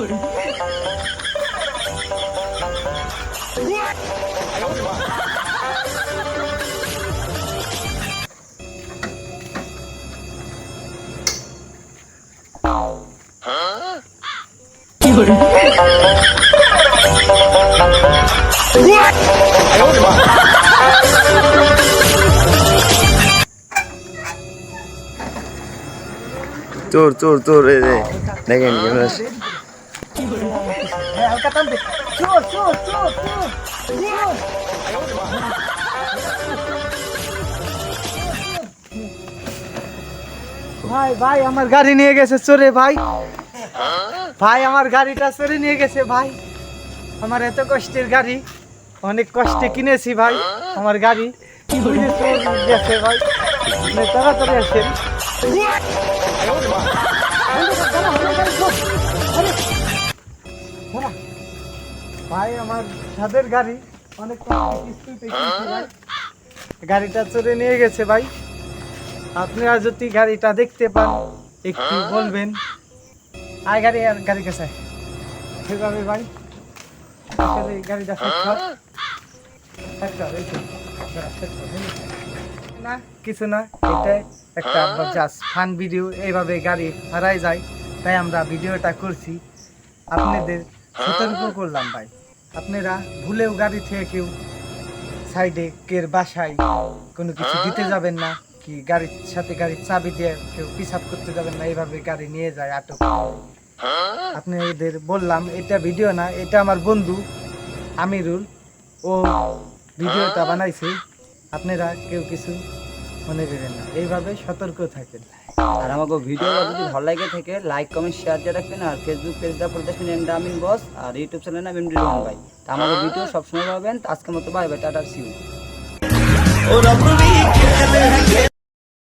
うわ চোর চোর চোর দেখেন হালকা টান চোর চোর চোর চোর ভাই ভাই, আমার গাড়ি নিয়ে গেছে, চোরে ভাই। ভাই, আমার গাড়িটা চোরে নিয়ে গেছে, ভাই। আমার এত কষ্টের গাড়ি, অনেক কষ্টে কিনেছি, ভাই, আমার গাড়ি। গেছে, ভাই। তাড়াতাড়ি আসেন। ভাই আমার ছাদের গাড়ি। অনেক। গাড়িটা চড়ে নিয়ে গেছে ভাই। আপনারা যদি গাড়িটা দেখতে পান একটু বলবেন। আয় গাড়ি আর গাড়ি কাছে সেভাবে ভাই আসলে গাড়িটা। না। কিছু না এটা একটা জাস্ট ফান ভিডিও এইভাবে গাড়ি হারাই যায়। তাই আমরা ভিডিওটা করছি। আপনাদের সতর্ক করলাম ভাই। আপনারা ভুলেও গাড়ি থেকে কেউ সাইডে কের বাসায় কোনো কিছু দিতে যাবেন না, কি গাড়ির সাথে গাড়ির চাবি দিয়ে কেউ পিসাব করতে যাবেন না, এইভাবে গাড়ি নিয়ে যায় আটক। করে। আপনাদের বললাম, এটা ভিডিও না, এটা আমার বন্ধু আমিরুল, ও ভিডিওটা বানাইছে। আপনারা কেউ কিছু মনে করবেন না। এইভাবে সতর্ক থাকেন। আর আমাকে ভিডিওটা যদি ভালো লাগে থেকে লাইক কমেন্ট শেয়ার দিয়ে রাখবেন। আর ফেসবুক পেজটা ফলো দেখবেন এন্ড আমিন বস আর ইউটিউব চ্যানেল নাম এমডি রহমান ভাই। তা আমাকে ভিডিও সবসময় পাবেন। আজকে আজকের মতো বাই বাই টাটা সিউ